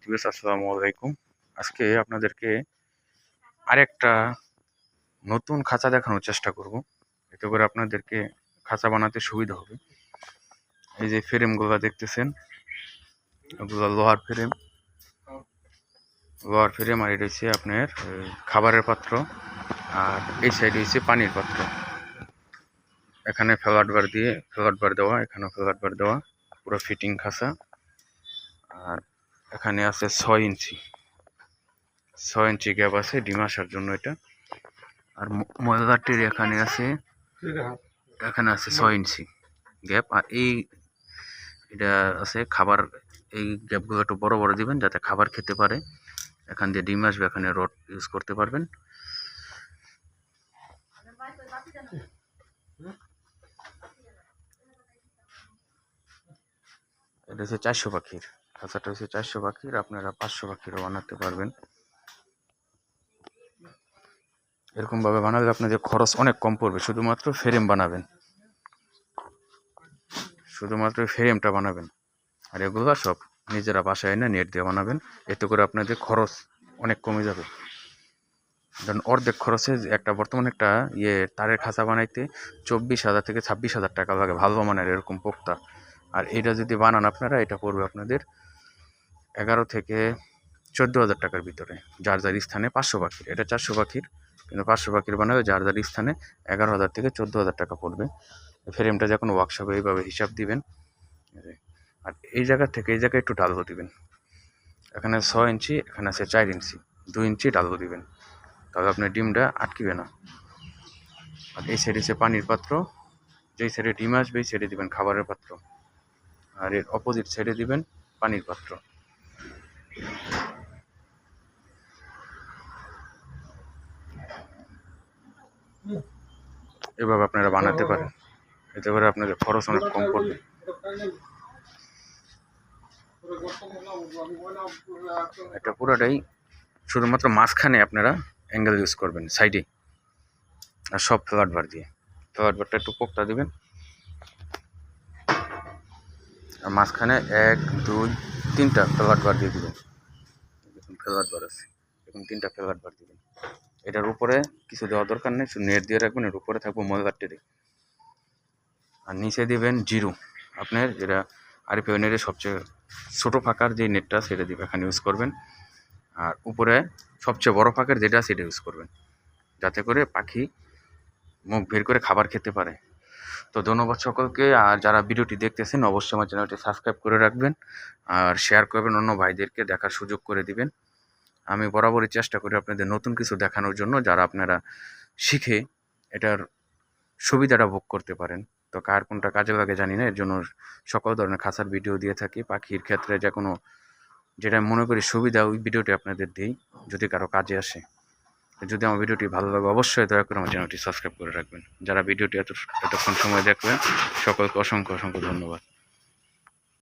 বিয়াস আসসালামু আলাইকুম। আজকে আপনাদেরকে আরেকটা নতুন খাঁচা দেখানোর চেষ্টা করব। এতে করে আপনাদেরকে খাঁচা বানাতে সুবিধা হবে। এই যে ফ্রেমগুলো দেখতেছেন, এগুলো লোহার ফ্রেম। লোহার ফ্রেম আর এটা হচ্ছে আপনার খাবারের পাত্র। আর এই সাইডে হচ্ছে পানির পাত্র। এখানে ফ্ল্যাট বার দিয়ে, ফ্ল্যাট বার দেওয়া, এখানেও ফ্ল্যাট বার দেওয়া। পুরো ফিটিং খাঁচা। আর এখানে আছে ছয় ইঞ্চি। ছয় ইঞ্চি গ্যাপ আছে, ডিম আসার জন্য এটা। আর ম- ময়দাটির এখানে আছে এখানে আছে ছয় ইঞ্চি গ্যাপ আর এই, এটা আছে খাবার, এই গ্যাপগুলো একটু বড় বড় দিবেন যাতে খাবার খেতে পারে। এখান দিয়ে ডিম আসবে, এখানে রড ইউজ করতে পারবেন। এটা হচ্ছে চারশো পাখির। খাঁচাটা হচ্ছে চারশো পাখির, আপনারা পাঁচশো পাখিরও বানাতে পারবেন। এরকম ভাবে বানালে আপনাদের খরচ অনেক কম পড়বে, শুধুমাত্র ফ্রেম বানাবেন। শুধুমাত্র ফ্রেমটা বানাবেন। আর এগুলো সব নিজেরা বাসায় এনে নেট দিয়ে বানাবেন, এতে করে আপনাদের খরচ অনেক কমে যাবে। ধরুন অর্ধেক খরচে একটা বর্তমানে একটা ইয়ে তারের খাঁচা বানাইতে চব্বিশ হাজার থেকে ছাব্বিশ হাজার টাকা লাগে, ভালো মানের এরকম পোক্তা। আর এটা যদি বানান আপনারা, এটা পড়বে আপনাদের এগারো থেকে চোদ্দ হাজার টাকার ভিতরে, যার যার স্থানে পাঁচশো পাখির। এটা চারশো পাখির, কিন্তু পাঁচশো পাখির বানাবে যার যার স্থানে এগারো হাজার থেকে চোদ্দ হাজার টাকা পড়বে। ফ্রেমটা যখন ওয়ার্কশপে এইভাবে হিসাব দিবেন, আর এই জায়গা থেকে এই জায়গায় একটু ডালও দিবেন। এখানে ছ ইঞ্চি, এখানে আছে চার ইঞ্চি, দুই ইঞ্চি ডালও দিবেন। তাহলে আপনার ডিমটা আটকিবে না। আর এই সাইডে সে পানির পাত্র, যেই সাইডে ডিম আসবে, এই সাইডে দিবেন খাবারের পাত্র। আর এর অপোজিট সাইডে দিবেন পানির পাত্র। এভাবে আপনারা বানাতে পারেন। এতে করে আপনাদের খরচ অনেক কম পড়বে। এটা পুরোটাই শুধুমাত্র মাঝখানে আপনারা অ্যাঙ্গেল ইউজ করবেন সাইডে আর সব ফ্ল্যাট বার দিয়ে। ফ্ল্যাট বারটা একটু পোকটা দিবেন। আর মাঝখানে এক, দুই, তিনটা ফ্ল্যাট বার দিয়ে দিবেন। দেখুন বার আছে। দেখুন তিনটা ফ্ল্যাট বার দিবেন। এটার উপরে কিছু দেওয়া দরকার নেই, শুধু নেট দিয়ে রাখবেন, এর উপরে থাকব ময়দারটি আর নিচে দিবেন জিরো। আপনার যেটা আরপিও নেটের সবচেয়ে ছোটো ফাঁকার যে নেটটা, সেটা দিবে এখানে ইউজ করবেন। আর উপরে সবচেয়ে বড় ফাঁকের যেটা, সেটা ইউজ করবেন। যাতে করে পাখি মুখ বের করে খাবার খেতে পারে। তো ধন্যবাদ সকলকে, আর যারা ভিডিওটি দেখতেছেন, অবশ্যই আমার চ্যানেলটি সাবস্ক্রাইব করে রাখবেন। আর শেয়ার করবেন অন্য ভাইদেরকে, দেখার সুযোগ করে দিবেন। আমি বরাবরই চেষ্টা করি আপনাদের নতুন কিছু দেখানোর জন্য যারা আপনারা শিখে এটার সুবিধাটা ভোগ করতে পারেন। তো কার কোনটা কাজে লাগে জানি না, এর জন্য সকল ধরনের খাঁচার ভিডিও দিয়ে থাকি। পাখির ক্ষেত্রে যে কোনো যেটা মনে করি সুবিধা, ওই ভিডিওটি আপনাদের দিই, যদি কারও কাজে আসে। যদি আমার ভিডিওটি ভালো লাগে অবশ্যই দয়া করে আমার চ্যানেলটি সাবস্ক্রাইব করে রাখবেন। যারা ভিডিওটি এত এতক্ষণ সময় দেখবেন, সকলকে অসংখ্য অসংখ্য ধন্যবাদ।